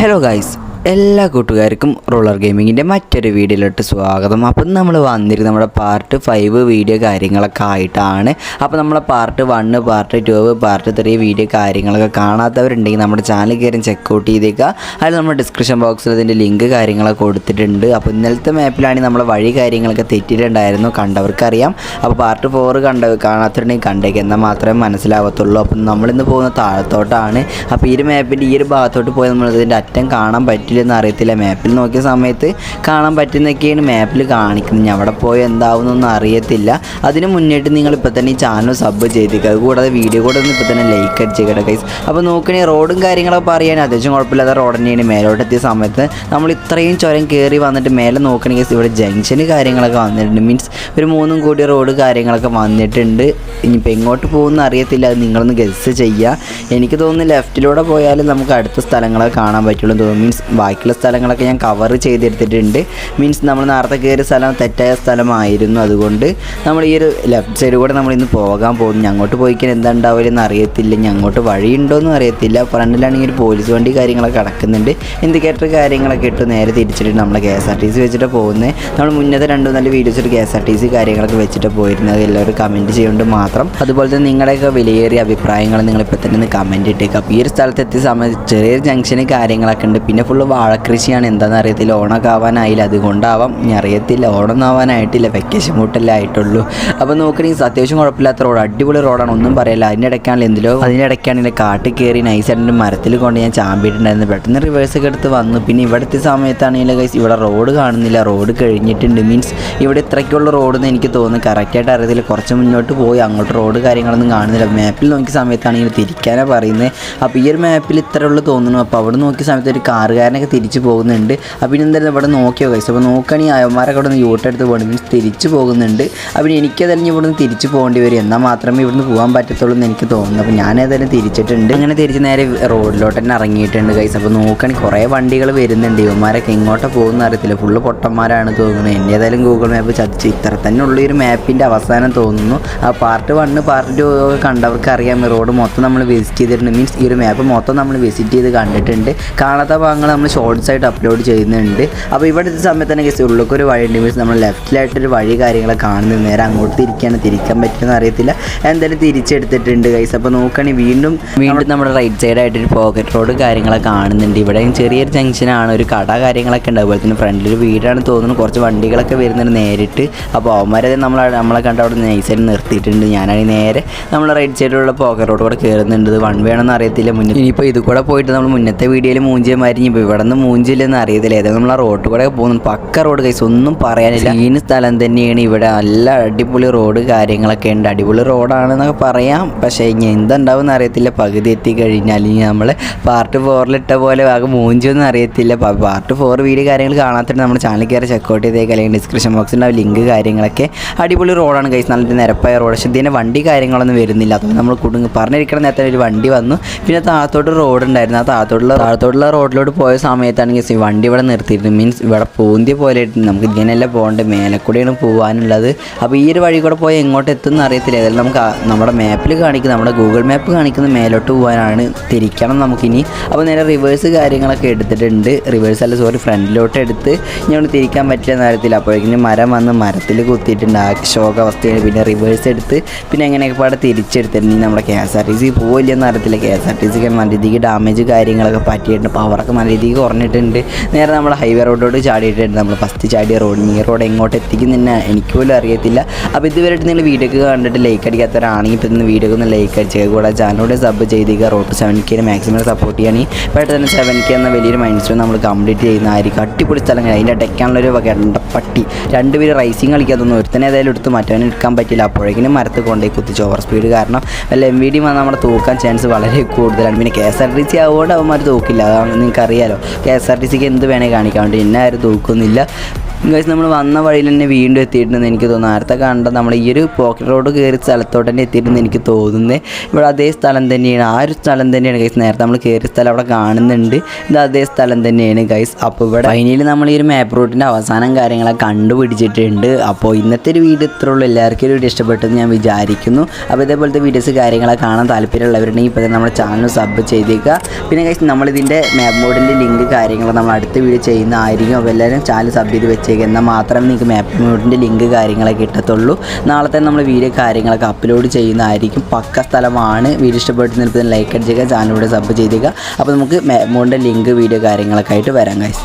Hello guys എല്ലാ കൂട്ടുകാർക്കും roller ഗെയിമിങ്ങിന്റെ മറ്റൊരു വീഡിയോയിലോട്ട് സ്വാഗതം. അപ്പം നമ്മൾ വന്നിരുന്ന നമ്മുടെ പാർട്ട് ഫൈവ് വീഡിയോ കാര്യങ്ങളൊക്കെ ആയിട്ടാണ്. അപ്പോൾ നമ്മളെ part one part two part three video കാര്യങ്ങളൊക്കെ കാണാത്തവരുണ്ടെങ്കിൽ നമ്മുടെ ചാനൽ കയറി ചെക്കൗട്ട് ചെയ്തേക്കുക. അതിൽ നമ്മുടെ ഡിസ്ക്രിപ്ഷൻ ബോക്സിൽ അതിന്റെ ലിങ്ക് കാര്യങ്ങളൊക്കെ കൊടുത്തിട്ടുണ്ട്. അപ്പോൾ ഇന്നലത്തെ മാപ്പിലാണെങ്കിൽ നമ്മളെ വഴി കാര്യങ്ങളൊക്കെ തെറ്റിയിട്ടുണ്ടായിരുന്നു. കണ്ടവർക്കറിയാം. അപ്പോൾ പാർട്ട് ഫോർ കണ്ട കാണാത്തവരുണ്ടെങ്കിൽ കണ്ടേക്ക് എന്നാൽ മാത്രമേ മനസ്സിലാവത്തുള്ളൂ. അപ്പം നമ്മളിന്ന് പോകുന്ന താഴത്തോട്ടാണ്. അപ്പോൾ ഈ ഒരു മാപ്പിന്റെ ഈ ഒരു ഭാഗത്തോട്ട് പോയി നമ്മൾ ഇതിന്റെ അറ്റം കാണാൻ പറ്റില്ലെന്ന് അറിയത്തില്ല. മാപ്പിൽ നോക്കിയ സമയത്ത് കാണാൻ പറ്റുന്നൊക്കെയാണ് മാപ്പിൽ കാണിക്കുന്നത്. ഞാൻ അവിടെ പോയി എന്താവുന്നൊന്നും അറിയത്തില്ല. അതിന് മുന്നേറ്റ് നിങ്ങൾ ഇപ്പോൾ തന്നെ ഈ ചാനൽ സബ് ചെയ്തേക്കുക അതുകൂടാതെ വീഡിയോ കൂടെ ഒന്ന് ഇപ്പോൾ തന്നെ ലൈക്ക് അടിച്ചേക്കട്ടെ ഗൈസ് അപ്പോൾ നോക്കണേ റോഡും കാര്യങ്ങളൊക്കെ പറയാൻ അത്യാവശ്യം കുഴപ്പമില്ലാത്ത റോഡ് തന്നെയാണ്. മേലോട്ട് എത്തിയ സമയത്ത് നമ്മൾ ഇത്രയും ചുരം കയറി വന്നിട്ട് മേലെ നോക്കണമെങ്കിൽ ഇവിടെ ജംഗ്ഷന് കാര്യങ്ങളൊക്കെ വന്നിട്ടുണ്ട്. മീൻസ് ഒരു മൂന്നും കോടി റോഡ് കാര്യങ്ങളൊക്കെ വന്നിട്ടുണ്ട്. ഇനിയിപ്പോൾ എങ്ങോട്ട് പോകുമെന്ന് അറിയത്തില്ല. അത് നിങ്ങളൊന്ന് ഗസ് ചെയ്യുക എനിക്ക് തോന്നുന്നു ലെഫ്റ്റിലൂടെ പോയാലും നമുക്ക് അടുത്ത സ്ഥലങ്ങളൊക്കെ കാണാൻ പറ്റുള്ളൂ തോന്നുന്നു. മീൻസ് ബാക്കിയുള്ള സ്ഥലങ്ങളൊക്കെ ഞാൻ കവർ ചെയ്തെടുത്തിട്ടുണ്ട്. മീൻസ് നമ്മൾ നേരത്തെ കയറിയ സ്ഥലം തെറ്റായ സ്ഥലമായിരുന്നു. അതുകൊണ്ട് നമ്മൾ ഈ ഒരു ലെഫ്റ്റ് സൈഡ് കൂടെ നമ്മൾ ഇന്ന് പോകാൻ പോകുന്നു. അങ്ങോട്ട് പോയിക്കാൻ എന്താ ഉണ്ടാവില്ലെന്ന് അറിയത്തില്ല. ഇനി അങ്ങോട്ട് വഴിയുണ്ടോയെന്നും അറിയത്തില്ല. ഫ്രണ്ടിലാണെങ്കിൽ ഒരു പോലീസ് വണ്ടി കാര്യങ്ങളൊക്കെ കിടക്കുന്നുണ്ട് ഇൻഡിക്കേറ്റർ കാര്യങ്ങളൊക്കെ ഇട്ട് നേരെ തിരിച്ചിട്ട് നമ്മൾ K S R T C വെച്ചിട്ട് പോകുന്നത് നമ്മൾ മുന്നത്തെ രണ്ട് നല്ല വീഡിയോസ് ഒരു K S R T C കാര്യങ്ങളൊക്കെ വെച്ചിട്ട് പോയിരുന്നത്. എല്ലാവരും കമന്റ് ചെയ്യുന്നുണ്ട് മാത്രം. അതുപോലെ തന്നെ നിങ്ങളുടെയൊക്കെ വിലയേറിയ അഭിപ്രായങ്ങൾ നിങ്ങളിപ്പോൾ തന്നെ ഒന്ന് കമന്റ് ഇട്ടേക്കാം. അപ്പോൾ ഈ ഒരു സ്ഥലത്ത് എത്തിയ സമയത്ത് ചെറിയൊരു ജംഗ്ഷന് കാര്യങ്ങളൊക്കെ ഉണ്ട്. പിന്നെ ഫുള്ള് വാഴക്കൃഷിയാണ് എന്താണെന്ന് അറിയത്തില്ല. ഓണക്കാവാനായില്ല അതുകൊണ്ടാവാം. ഇനി അറിയത്തില്ല. ഓണമൊന്നും ആവാനായിട്ടില്ല വെക്കേഷൻ മൂട്ടല്ലേ ആയിട്ടുള്ളൂ. അപ്പോൾ നോക്കണമെങ്കിൽ അത്യാവശ്യം കുഴപ്പമില്ലാത്ത റോഡ് അടിപൊളി റോഡാണ് ഒന്നും പറയില്ല. അതിന്റെ ഇടയ്ക്കാണെങ്കിൽ എന്തിലോ അതിന്റെ ഇടയ്ക്കാണെങ്കിൽ കാട്ടിൽ കയറി നൈസായിട്ട് മരത്തിൽ കൊണ്ട് ഞാൻ ചാമ്പിയിട്ടുണ്ടായിരുന്നു പെട്ടെന്ന് റിവേഴ്സ് ഒക്കെ എടുത്ത് വന്നു. പിന്നെ ഇവിടുത്തെ സമയത്താണെങ്കിൽ ഗൈസ് ഇവിടെ റോഡ് കാണുന്നില്ല. റോഡ് കഴിഞ്ഞിട്ടുണ്ട്. മീൻസ് ഇവിടെ ഇത്രയ്ക്കുള്ള റോഡെന്ന് എനിക്ക് തോന്നുന്നു. കറക്റ്റായിട്ട് അറിയത്തില്ല. കുറച്ച് മുന്നോട്ട് പോയി. അങ്ങോട്ട് റോഡ് കാര്യങ്ങളൊന്നും കാണുന്നില്ല. മാപ്പിൽ നോക്കിയ സമയത്താണെങ്കിൽ തിരിക്കാനാണ് പറയുന്നത് അപ്പോൾ ഈ ഒരു മാപ്പിൽ ഇത്ര ഉള്ളു തോന്നുന്നു. അപ്പോൾ അവിടെ നോക്കിയ സമയത്ത് ഒരു കാറുകാരനൊക്കെ തിരിച്ചു പോകുന്നുണ്ട്. അപ്പം ഇനി എന്തായാലും ഇവിടെ നോക്കിയോ കൈസ് അപ്പോൾ നോക്കുകയാണെങ്കിൽ അയന്മാരൊക്കെ ഇവിടെ നിന്ന് യൂട്ടെടുത്ത് പോകണം മീൻസ് തിരിച്ചു പോകുന്നുണ്ട്. അപ്പം എനിക്കതെല്ലാം ഇവിടെ നിന്ന് തിരിച്ചു പോകേണ്ടി വരും. എന്നാൽ മാത്രമേ ഇവിടുന്ന് പോകാൻ പറ്റത്തുള്ളൂ എന്ന് എനിക്ക് തോന്നുന്നു. അപ്പോൾ ഞാൻ ഏതായാലും തിരിച്ചിട്ടുണ്ട്. അങ്ങനെ തിരിച്ച് നേരെ റോഡിലോട്ട് തന്നെ ഇറങ്ങിയിട്ടുണ്ട് കൈസ് അപ്പോൾ നോക്കുകയാണെങ്കിൽ കുറേ വണ്ടികൾ വരുന്നുണ്ട്. ഇവന്മാരൊക്കെ എങ്ങോട്ടാ പോകുന്ന അറിയത്തില്ല. ഫുള്ള് പൊട്ടന്മാരാണ് തോന്നുന്നത്. എന്റെ ഏതായാലും ഗൂഗിൾ മാപ്പ് ചതിച്ച് ഇത്ര തന്നെ ഉള്ള ഒരു മാപ്പിന്റെ അവസാനം തോന്നുന്നു. ആ പാർട്ട് വണ്ണ് പാർട്ട് ടു ഒക്കെ കണ്ടവർക്ക് അറിയാം. റോഡ് മൊത്തം നമ്മൾ വിസിറ്റ് ചെയ്തിട്ടുണ്ട്. മീൻസ് ഈ ഒരു മാപ്പ് മൊത്തം നമ്മൾ വിസിറ്റ് ചെയ്ത് കണ്ടിട്ടുണ്ട്. കാണാത്ത ഭാഗങ്ങൾ നമ്മൾ ഷോർട്സ് ആയിട്ട് അപ്ലോഡ് ചെയ്യുന്നുണ്ട്. അപ്പോൾ ഇവിടുത്തെ സമയത്ത് തന്നെ ഗസ് ഉള്ളിലേക്ക് വഴി ഉണ്ട്. മീൻസ് നമ്മൾ ലെഫ്റ്റിലായിട്ടൊരു വഴി കാര്യങ്ങളൊക്കെ കാണുന്നത് നേരെ അങ്ങോട്ട് തിരിക്കുകയാണ് തിരിക്കാൻ പറ്റുമെന്ന് അറിയത്തില്ല. എന്തായാലും തിരിച്ചെടുത്തിട്ടുണ്ട് ഗൈസ് അപ്പോൾ നോക്കുകയാണെങ്കിൽ വീണ്ടും വീണ്ടും നമ്മുടെ റൈറ്റ് സൈഡായിട്ട് ഒരു പോക്കറ്റ് റോഡ് കാര്യങ്ങളൊക്കെ കാണുന്നുണ്ട്. ഇവിടെ ചെറിയൊരു ജംഗ്ഷനാണ് ഒരു കട കാര്യങ്ങളൊക്കെ ഉണ്ട്. അതുപോലെ തന്നെ ഫ്രണ്ടിൽ വീടാണ് തോന്നുന്നു. കുറച്ച് വണ്ടികളൊക്കെ വരുന്നുണ്ട് നേരിട്ട്. അപ്പോൾ അവന്മാരെ നമ്മൾ നമ്മളെ കണ്ട അവിടെ നൈസായിട്ട് നിർത്തിയിട്ടുണ്ട്. ഞാനാണെങ്കിൽ നേരെ നമ്മൾ റൈറ്റ് സൈഡിലുള്ള പോക്കറ്റ് റോഡ് കൂടെ കയറുന്നുണ്ട് വൺ വേ ആണെന്ന് അറിയത്തില്ല. മുന്നേ ഇനിയിപ്പോൾ ഇത് കൂടെ പോയിട്ട് നമ്മൾ മുന്നത്തെ വീഡിയോയിൽ മൂഞ്ചിയമാരി ഇപ്പോൾ ഇവിടെ നിന്ന് മൂഞ്ചില്ലെന്ന് അറിയത്തില്ല. ഏതായാലും നമ്മൾ ആ റോഡ് കൂടെ പോകുന്നു. പക്ക റോഡ് കൈസ് ഒന്നും പറയാനില്ല. ഈ സ്ഥലം തന്നെയാണ് ഇവിടെ. നല്ല അടിപൊളി റോഡ് കാര്യങ്ങളൊക്കെ ഉണ്ട്. അടിപൊളി റോഡാണെന്നൊക്കെ പറയാം. പക്ഷേ ഇനി എന്തുണ്ടാവും എന്ന് അറിയത്തില്ല. പകുതി എത്തി കഴിഞ്ഞാൽ ഇനി നമ്മൾ പാർട്ട് ഫോറിലിട്ട പോലെ ആകെ മൂഞ്ചൊന്നും അറിയത്തില്ല. പാർട്ട് ഫോർ വീഡിയോ കാര്യങ്ങൾ കാണാത്തിട്ട് നമ്മുടെ ചാനൽ കയറി ചെക്കൗട്ട് ചെയ്തേക്ക്. അല്ലെങ്കിൽ ഡിസ്ക്രിപ്ഷൻ ഉണ്ടാവും ലിങ്ക് കാര്യങ്ങളൊക്കെ. അടിപൊളി റോഡാണ് കൈസ് നല്ല നിരപ്പായ റോഡ് പക്ഷേ ഇതിന്റെ വണ്ടി കാര്യങ്ങളൊന്നും വരുന്നില്ല. അതുകൊണ്ട് നമ്മൾ കുടുങ്ങി പറഞ്ഞിരിക്കുന്ന നേരത്തെ ഒരു വണ്ടി വന്നു. പിന്നെ താഴത്തോട്ട് റോഡ് ഉണ്ടായിരുന്നു. ആ താഴത്തോട്ടുള്ള താഴത്തോട്ടുള്ള റോഡിലോട്ട് പോയ സമയത്താണെങ്കിൽ വണ്ടി ഇവിടെ നിർത്തിയിരുന്നു. മീൻസ് ഇവിടെ പൂന്തിയ പോലെ നമുക്ക് ഇങ്ങനെയല്ല പോകേണ്ടത്. മേലെക്കൂടെയാണ് പോകാനുള്ളത്. അപ്പോൾ ഈ ഒരു വഴി കൂടെ പോയി എങ്ങോട്ട് എത്തുമെന്ന് അറിയത്തില്ല. ഏതായാലും നമുക്ക് നമ്മുടെ മാപ്പിൽ കാണിക്കുന്ന നമ്മുടെ ഗൂഗിൾ മാപ്പ് കാണിക്കുന്ന മേലോട്ട് പോകാനാണ് തിരിക്കണം നമുക്കിനി. അപ്പോൾ നേരെ റിവേഴ്സ് കാര്യങ്ങളൊക്കെ എടുത്തിട്ടുണ്ട്. റിവേഴ്സ് അല്ല സോറി ഫ്രണ്ടിലോട്ട് എടുത്ത് ഇനി തിരിക്കാൻ പറ്റില്ല നേരത്തിൽ അപ്പോഴേക്കും മരം വന്ന് മരത്തിൽ കുത്തിയിട്ടുണ്ട്. ആ ശോകാവസ്ഥയാണ് പിന്നെ റിവേഴ്സ് എടുത്ത് പിന്നെ എങ്ങനെയൊക്കെ പാടെ തിരിച്ചെടുത്തിട്ടുണ്ട്. നമ്മുടെ K S R T C പോവില്ലെന്ന് അറിയത്തില്ല. കെ എസ് ആർ ടി സിക്ക് നല്ല രീതിക്ക് ഡാമേജ് കാര്യങ്ങളൊക്കെ പറ്റിയിട്ടുണ്ട്. അപ്പോൾ അവർക്ക് നല്ല രീതിക്ക് കുറഞ്ഞിട്ടുണ്ട്. നേരെ നമ്മൾ ഹൈവേ റോഡോട് ചാടിയിട്ടുണ്ട്. നമ്മൾ ഫസ്റ്റ് ചാടിയ റോഡ് ഈ റോഡ് എങ്ങോട്ട് എത്തിക്കുന്നില്ല എനിക്ക് പോലും അറിയത്തില്ല. അപ്പോൾ ഇതുവരെയായിട്ട് നിങ്ങൾ വീഡിയോക്ക് കണ്ടിട്ട് ലൈക്ക് അടിക്കാത്തവരാണെങ്കിൽ ഇപ്പോൾ ഇന്ന് വീഡിയോക്ക് ഒന്ന് ലൈക്ക് അടിച്ചേക്കുക കൂടെ ചാനലോട് സബ് ചെയ്തിരിക്കുക road seven K maximum support ചെയ്യുകയാണെങ്കിൽ പെട്ടെന്ന് തന്നെ സെവൻ കെ എന്ന വലിയൊരു മൈൻഡ് സ്റ്റോൺ നമ്മൾ കംപ്ലീറ്റ് ചെയ്യുന്നതായിരിക്കും അടിപൊളി സ്ഥലങ്ങൾ അതിന്റെ ഇടയ്ക്കാനുള്ളൊരു രണ്ട് രണ്ടുപേര് റൈസിങ് കളിക്കാത്തൊന്നും ഒരുത്തനെ ഏതായാലും എടുത്ത് മറ്റവനെ എടുക്കാൻ പറ്റില്ല. അപ്പോഴേക്കും മരത്ത് കൊണ്ടുപോയി കുത്തിച്ച് ഓവർ സ്പീഡ് കാരണം വല്ല എം വി ഡി വന്നാൽ നമ്മുടെ തൂക്കാൻ ചാൻസ് വളരെ കൂടുതലാണ്. പിന്നെ K S R T C ആവുകൊണ്ട് അവന്മാർ തൂക്കില്ല. നിങ്ങൾക്ക് അറിയാലോ. കെ എസ് ആർ ടി സിക്ക് എന്ത് വേണേൽ കാണിക്കാൻ വേണ്ടി എന്നെ ആരും തൂക്കുന്നില്ല ഗൈസ് നമ്മൾ വന്ന വഴിയിൽ തന്നെ വീണ്ടും എത്തിയിട്ടുണ്ടെന്ന് എനിക്ക് തോന്നുന്നു. നേരത്തെ കണ്ട നമ്മൾ ഈ ഒരു പോക്കറ്റ് റോഡ് കയറി സ്ഥലത്തോട്ട് തന്നെ എത്തിയിട്ടുണ്ടെന്ന് എനിക്ക് തോന്നുന്നത് ഇവിടെ അതേ സ്ഥലം തന്നെയാണ്. ആ ഒരു സ്ഥലം തന്നെയാണ് ഗൈസ് നേരത്തെ നമ്മൾ കയറിയ സ്ഥലം അവിടെ കാണുന്നുണ്ട്. ഇത് അതേ സ്ഥലം തന്നെയാണ് ഗൈസ് അപ്പോൾ ഇവിടെ ഫൈനലി നമ്മൾ ഈ ഒരു മാപ്പ് റൂട്ടിന്റെ അവസാനം കാര്യങ്ങളൊക്കെ കണ്ടുപിടിച്ചിട്ടുണ്ട്. അപ്പോൾ ഇന്നത്തെ ഒരു വീഡിയോ ഇത്ര ഉള്ളൂ. എല്ലാവർക്കും ഒരു വീഡിയോ ഇഷ്ടപ്പെട്ടെന്ന് ഞാൻ വിചാരിക്കുന്നു. അപ്പോൾ ഇതേപോലത്തെ വീഡിയോസ് കാര്യങ്ങളൊക്കെ കാണാൻ താല്പര്യമുള്ളവരുണ്ടെങ്കിൽ ഇപ്പോൾ നമ്മുടെ ചാനൽ സബ് ചെയ്തേക്കുക. പിന്നെ ഗൈസ് നമ്മളിതിന്റെ മാപ്പ് റോഡിന്റെ ലിങ്ക് കാര്യങ്ങൾ നമ്മൾ അടുത്ത വീഡിയോ ചെയ്യുന്നതായിരിക്കും. അപ്പോൾ എല്ലാവരും ചാനൽ സബ് ചെയ്ത് വെച്ചേക്കുക എന്നാൽ മാത്രമേ നിങ്ങൾക്ക് മാപ്പ് മ്യൂട്ടിന്റെ ലിങ്ക് കാര്യങ്ങളൊക്കെ കിട്ടത്തുള്ളൂ. നാളെ തന്നെ നമ്മൾ വീഡിയോ കാര്യങ്ങളൊക്കെ അപ്ലോഡ് ചെയ്യുന്നതായിരിക്കും. പക്ക സ്ഥലമാണ്. വീഡിയോ ഇഷ്ടപ്പെട്ട് നിർത്തുന്ന ലൈക്ക് അടിച്ചേക്കുക ചാനലിലൂടെ സബ് ചെയ്തേക്കുക അപ്പോൾ നമുക്ക് മാപ്പ് മ്യൂട്ടിന്റെ ലിങ്ക് വീഡിയോ കാര്യങ്ങളൊക്കെ ആയിട്ട് വരാം ഗൈസ്